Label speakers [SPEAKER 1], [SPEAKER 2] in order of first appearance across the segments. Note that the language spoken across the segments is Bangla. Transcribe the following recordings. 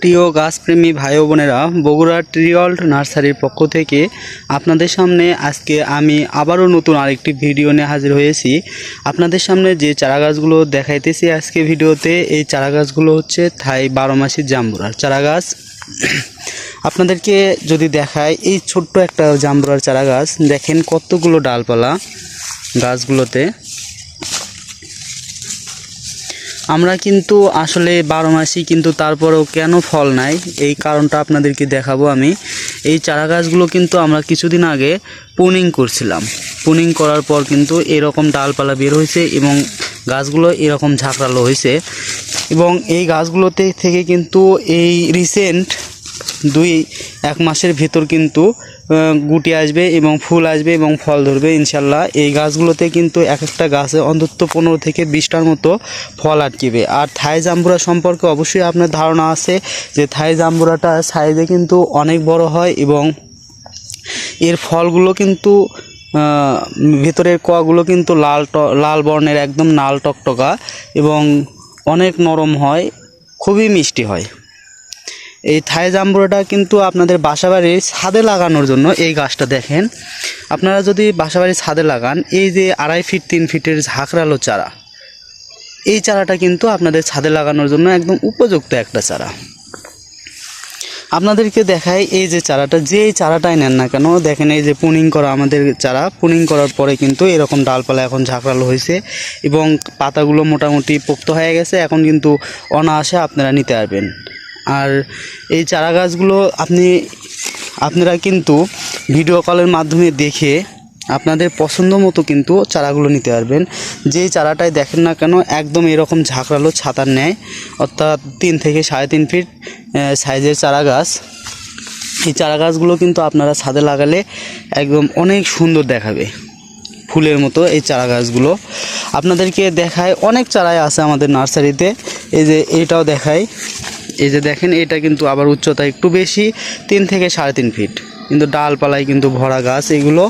[SPEAKER 1] প্রিয় গাছপ্রেমী ভাই বোনেরা, বগুড়া ট্রিয়ল্ট নার্সারির পক্ষ থেকে আপনাদের সামনে আজকে আমি আবারও নতুন আরেকটি ভিডিও নিয়ে হাজির হয়েছি। আপনাদের সামনে যে চারা গাছগুলো দেখাইতেছি আজকে ভিডিওতে, এই চারা গাছগুলো হচ্ছে থাই বারো মাসি জাম্বুরার চারা গাছ আপনাদেরকে যদি দেখায় এই ছোট্ট একটা জাম্বুরার চারা গাছ দেখেন কতগুলো ডালপালা গাছগুলোতে। আমরা কিন্তু আসলে বারো মাসই কিন্তু তারপরেও কেন ফল নাই? এই কারণটা আপনাদেরকে দেখাবো আমি। এই চারা গাছগুলো কিন্তু আমরা কিছুদিন আগে পুনিং করছিলাম। পুনিং করার পর কিন্তু এরকম ডালপালা বের হয়েছে এবং গাছগুলো এরকম ঝাঁকড়ালো হয়েছে। এবং এই গাছগুলোতে থেকে কিন্তু এই রিসেন্ট দুই, এক মাসের ভেতর কিন্তু গুটি আসবে এবং ফুল আসবে এবং ফল ধরবে ইনশাল্লাহ এই গাছগুলোতে কিন্তু এক একটা গাছে অন্তত পনেরো থেকে বিশটার মতো ফল আটকিবে। আর থাই জাম্বুরা সম্পর্কে অবশ্যই আপনার ধারণা আছে যে, থাই জাম্বুরাটা সাইজে কিন্তু অনেক বড় হয় এবং এর ফলগুলো কিন্তু ভেতরের কোয়াগুলো কিন্তু লাল ট- লাল বর্ণের একদম লাল টকটকা এবং অনেক নরম হয়, খুবই মিষ্টি হয়। এই থাই জাম্বুরাটা কিন্তু আপনাদের বাসাবাড়ির ছাদে লাগানোর জন্য এই গাছটা দেখেন। আপনারা যদি বাসাবাড়ির ছাদে লাগান, এই যে আড়াই ফিট, তিন ফিটের ঝাঁকড়ালো চারা, এই চারাটা কিন্তু আপনাদের ছাদে লাগানোর জন্য একদম উপযুক্ত একটা চারা। আপনাদেরকে দেখাই এই যে চারাটা, যেই চারাটাই নেন না কেন, দেখেন এই যে পুনিং করা আমাদের চারা, পুনিং করার পরে কিন্তু এরকম ডালপালা এখন ঝাঁকড়ালো হয়েছে এবং পাতাগুলো মোটামুটি পোক্ত হয়ে গেছে, এখন কিন্তু অনায়াসে আপনারা নিতে পারবেন। আর এই চারা গাছগুলো আপনি, আপনারা কিন্তু ভিডিও কলের মাধ্যমে দেখে আপনাদের পছন্দ মতো কিন্তু চারাগুলো নিতে পারবেন। যেই চারাটাই দেখেন না কেন, একদম এরকম ঝাঁকড়ালো ছাতার নেয় অর্থাৎ তিন থেকে সাড়ে তিন ফিট সাইজের চারা গাছ এই চারা গাছগুলো কিন্তু আপনারা ছাদে লাগালে একদম অনেক সুন্দর দেখাবে ফুলের মতো এই চারা গাছগুলো আপনাদেরকে দেখায় অনেক চারাই আছে আমাদের নার্সারিতে। এই যে এটাও দেখায় এই যে দেখেন, এটা কিন্তু আবার উচ্চতা একটু বেশি, তিন থেকে সাড়ে তিন ফিট কিন্তু ডালপালায় কিন্তু ভরা গাছ এগুলো।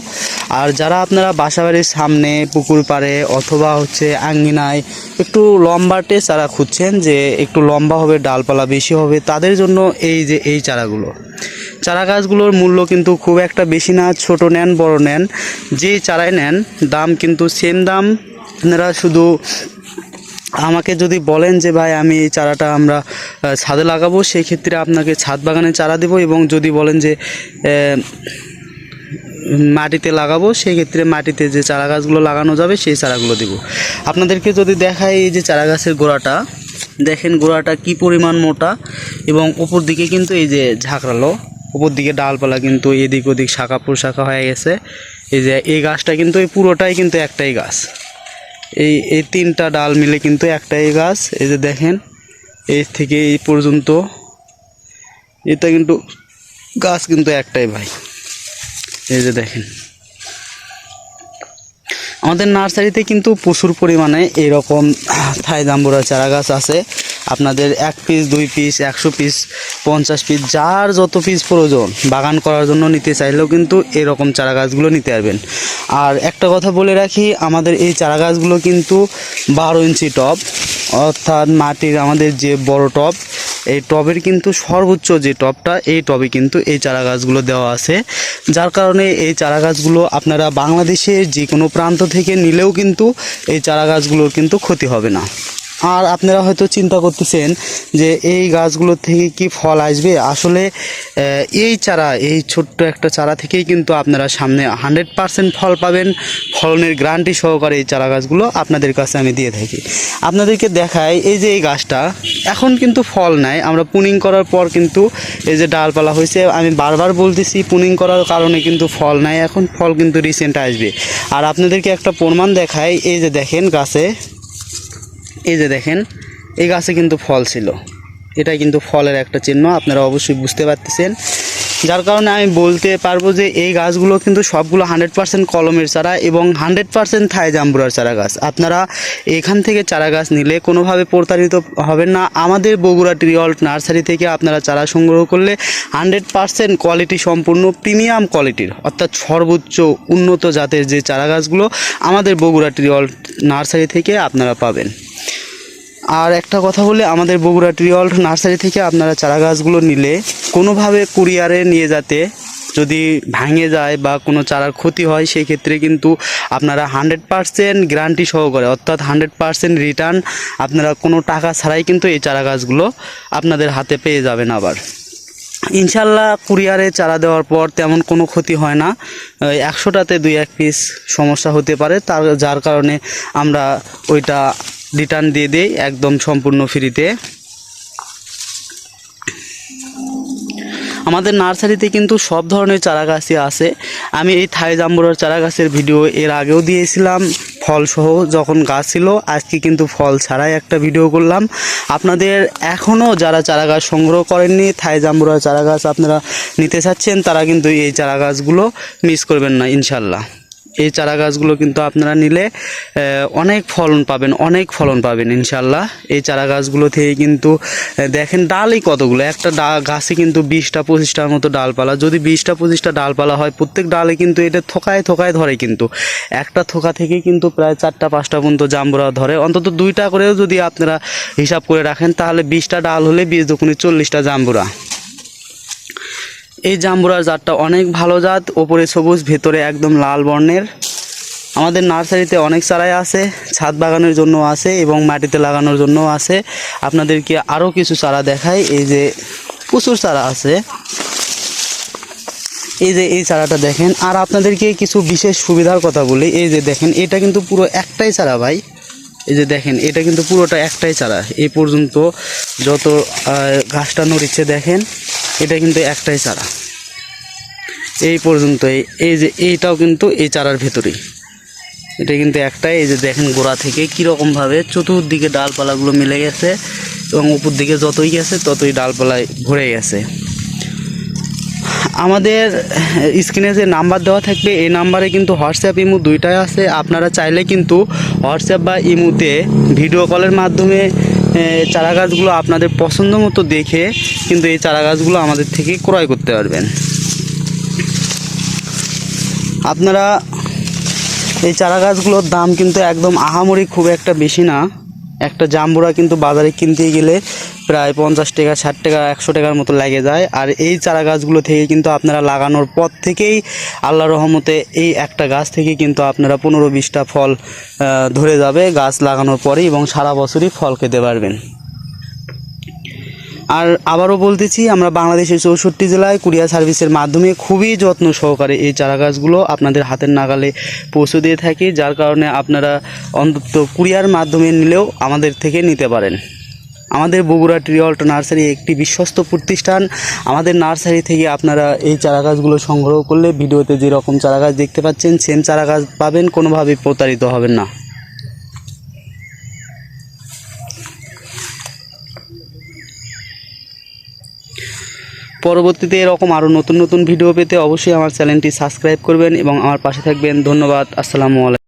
[SPEAKER 1] আর যারা আপনারা বাসাবাড়ির সামনে, পুকুর পাড়ে অথবা হচ্ছে আঙ্গিনায় একটু লম্বা লম্বাটে চারা খুঁজছেন যে একটু লম্বা হবে, ডালপালা বেশি হবে, তাদের জন্য এই যে এই চারাগুলো। চারা গাছগুলোর মূল্য কিন্তু খুব একটা বেশি না, ছোট নেন, বড় নেন। যেই চারাই নেন, দাম কিন্তু সেম দাম। আপনারা শুধু আমাকে যদি বলেন যে, ভাই, আমি এই চারাটা আমরা ছাদে লাগাবো সেই ক্ষেত্রে আপনাকে ছাদ বাগানে চারা দেবো এবং যদি বলেন যে মাটিতে লাগাবো সেই ক্ষেত্রে মাটিতে যে চারা গাছগুলো লাগানো যাবে, সেই চারাগুলো দেবো। আপনাদেরকে যদি দেখাই এই যে চারা গাছের গোড়াটা, দেখেন গোড়াটা কি পরিমাণ মোটা এবং উপর দিকে কিন্তু এই যে ঝাঁকড়ালো উপর দিকে ডালপালা কিন্তু এদিক ওদিক শাখা প্রশাখা হয়ে গেছে। এই যে এই গাছটা কিন্তু এই পুরোটাই কিন্তু একটাই গাছ। এই এই তিনটা ডাল মিলে কিন্তু একটাই গাছ, এই যে দেখেন এই থেকে এই পর্যন্ত। এটা কিন্তু, গাছ কিন্তু একটাই ভাই। এই যে দেখেন। আমাদের নার্সারিতে কিন্তু প্রচুর পরিমাণে এরকম থাই জাম্বুরা চারা গাছ আছে। আপনাদের এক পিস দুই পিস একশো পিস পঞ্চাশ পিস যার যত পিস প্রয়োজন, বাগান করার জন্য নিতে চাইলেও কিন্তু এরকম চারা গাছগুলো নিতে পারবেন। আর একটা কথা বলে রাখি, আমাদের এই চারা গাছগুলো কিন্তু বারো ইঞ্চি টব অর্থাৎ মাটির আমাদের যে বড় টব এই টবের কিন্তু সর্বোচ্চ যে টবটা, এই টবে কিন্তু এই চারা গাছগুলো দেওয়া আছে। যার কারণে এই চারা গাছগুলো আপনারা বাংলাদেশের যে কোনো প্রান্ত থেকে নিলেও কিন্তু এই চারা গাছগুলোর কিন্তু ক্ষতি হবে না। আর আপনারা হয়তো চিন্তা করতেছেন যে এই গাছগুলো থেকে কি ফল আসবে? আসলে এই চারা, এই ছোট্ট একটা চারা থেকেই কিন্তু আপনারা সামনে হান্ড্রেড পারসেন্ট ফল পাবেন। ফলনের গ্যারান্টি সহকারে এই চারা গাছগুলো আপনাদের কাছে আমি দিয়ে থাকি। আপনাদেরকে দেখাই এই যে এই গাছটা, এখন কিন্তু ফল নাই। আমরা পুনিং করার পর কিন্তু এই যে ডালপালা হয়েছে, আমি বারবার বলতেছি পুনিং করার কারণে কিন্তু ফল নাই। এখন ফল কিন্তু রিসেন্ট আসবে। আর আপনাদেরকে একটা প্রমাণ দেখাই, এই যে দেখেন গাছে। এই যে দেখেন, এই গাছে কিন্তু ফল ছিল। এটা কিন্তু ফলের একটা চিহ্ন, আপনারা অবশ্যই বুঝতে পারতেছেন। যার কারণে আমি বলতে পারব যে এই গাছগুলো কিন্তু সবগুলো হান্ড্রেড পার্সেন্ট কলমের চারা এবং হান্ড্রেড পার্সেন্ট থাই জাম্বুরার চারা গাছ। আপনারা এখান থেকে চারা গাছ নিলে কোনোভাবে প্রতারিত হবেন না। আমাদের বগুড়া ট্রিঅল্ট নার্সারি থেকে আপনারা চারা সংগ্রহ করলে হান্ড্রেড পার্সেন্ট কোয়ালিটি সম্পূর্ণ প্রিমিয়াম কোয়ালিটির, অর্থাৎ সর্বোচ্চ উন্নত জাতের যে চারা গাছগুলো আমাদের বগুড়া ট্রিঅল্ট নার্সারি থেকে আপনারা পাবেন। আর একটা কথা বলে, আমাদের বগুড়া ট্রিঅল্ট নার্সারি থেকে আপনারা চারা গাছগুলো নিলে কোনোভাবে কুরিয়ারে নিয়ে যাতে যদি ভাঙে যায় বা কোনো চারার ক্ষতি হয়, সেই ক্ষেত্রে কিন্তু আপনারা হান্ড্রেড পারসেন্ট গ্যারান্টি সহকারে, অর্থাৎ হান্ড্রেড পারসেন্ট রিটার্ন আপনারা কোনো টাকা ছাড়াই কিন্তু এই চারা গাছগুলো আপনাদের হাতে পেয়ে যাবেন আবার। ইনশাল্লাহ কুরিয়ারে চারা দেওয়ার পর তেমন কোনো ক্ষতি হয় না। একশোটাতে দুই এক পিস সমস্যা হতে পারে, তার, যার কারণে আমরা ওইটা রিটার্ন দিয়ে দিই, একদম সম্পূর্ণ ফ্রিতে আমাদের নার্সারিতে কিন্তু সব ধরনের চারা গাছই আছে। আমি এই থাই জাম্বুরার চারা গাছের ভিডিও এর আগেও দিয়েছিলাম, ফলসহ যখন গাছ ছিল, আজকে কিন্তু ফল ছাড়াই একটা ভিডিও করলাম। আপনাদের এখনও যারা চারা গাছ সংগ্রহ করেননি, থাই জাম্বুরার চারা গাছ আপনারা নিতে চাচ্ছেন, তারা কিন্তু এই চারা গাছগুলো মিস করবেন না ইনশাল্লাহ এই চারা গাছগুলো কিন্তু আপনারা নিলে অনেক ফলন পাবেন, অনেক ফলন পাবেন ইনশাল্লাহ এই চারা গাছগুলো থেকে কিন্তু দেখেন ডালই কতগুলো? একটা ডা, গাছে কিন্তু বিশটা, পঁচিশটার মতো ডালপালা। যদি বিশটা, পঁচিশটা ডালপালা হয়, প্রত্যেক ডালে কিন্তু এটা থোকায় থোকায় ধরে কিন্তু। একটা থোকা থেকে কিন্তু প্রায় চারটা, পাঁচটা পর্যন্ত জাম্বুরা ধরে। অন্তত দুইটা করেও যদি আপনারা হিসাব করে রাখেন, তাহলে বিশটা ডাল হলে বিশ দুকুনি চল্লিশটা জাম্বুরা। এই জাম্বুরার জাতটা অনেক ভালো জাত, ওপরে সবুজ, ভেতরে একদম লাল বর্ণের। আমাদের নার্সারিতে অনেক চারাই আছে, ছাদ বাগানের জন্য আছে এবং মাটিতে লাগানোর জন্য আছে। আপনাদেরকে আরও কিছু চারা দেখাই, এই যে প্রচুর চারা আছে। এই যে এই চারাটা দেখেন, আর আপনাদেরকে কিছু বিশেষ সুবিধার কথা বলি, এই যে দেখেন, এটা কিন্তু পুরো একটাই চারা ভাই। এই যে দেখেন, এটা কিন্তু পুরোটা একটাই চারা, এই পর্যন্ত যত ঘাসটা নড়িচ্ছে দেখেন। এটা কিন্তু একটাই চারা। এই পর্যন্ত এই- যে এইটাও কিন্তু এই চারার ভেতরেই। এটা কিন্তু একটাই, এই যে দেখেন গোড়া থেকে কীরকমভাবে চতুর্দিকে ডালপালাগুলো মিলে গেছে এবং উপর দিকে যতই গেছে ততই ডালপালায় ভরে গেছে। আমাদের স্ক্রিনে যে নাম্বার দেওয়া থাকবে, এই নাম্বারে কিন্তু হোয়াটসঅ্যাপ ইমু দুইটাই আছে। আপনারা চাইলে কিন্তু হোয়াটসঅ্যাপ বা ইমুতে ভিডিও কলের মাধ্যমে চারা গাছগুলো আপনাদের পছন্দ মতো দেখে কিন্তু এই চারা গাছগুলো আমাদের থেকে ক্রয় করতে পারবেন। আপনারা এই চারা গাছগুলোর দাম কিন্তু একদম আহামরি খুব একটা বেশি না। একটা জাম্বুরা কিন্তু বাজারে কিনতে গেলে প্রায় পঞ্চাশ টাকা, ষাট টাকা, একশো টাকার মতো লেগে যায়। আর এই চারা গাছগুলো থেকে কিন্তু আপনারা লাগানোর পর থেকেই আল্লাহ রহমতে এই একটা গাছ থেকে কিন্তু আপনারা পনেরো বিশটা ফল ধরে যাবে গাছ লাগানোর পরেই এবং সারা বছরই ফল খেতে পারবেন। আর আবারও বলতেছি, আমরা বাংলাদেশের চৌষট্টি জেলায় কুরিয়ার সার্ভিসের মাধ্যমে খুবই যত্ন সহকারে এই চারা গাছগুলো আপনাদের হাতের নাগালে পৌঁছে দিয়ে থাকি, যার কারণে আপনারা অন্তত কুরিয়ার মাধ্যমে নিলেও আমাদের থেকে নিতে পারেন। আমাদের বগুড়া ট্রিঅল্ট নার্সারি একটি বিশ্বস্ত প্রতিষ্ঠান। আমাদের নার্সারি থেকে আপনারা এই চারা গাছগুলো সংগ্রহ করলে ভিডিওতে যেরকম চারা গাছ দেখতে পাচ্ছেন সেম চারা গাছ পাবেন, কোনোভাবেই প্রতারিত হবেন না। পরবর্তীতে এরকম আরও নতুন নতুন ভিডিও পেতে অবশ্যই আমার চ্যানেলটি সাবস্ক্রাইব করবেন এবং আমার পাশে থাকবেন। ধন্যবাদ, আসসালামু আলাইকুম।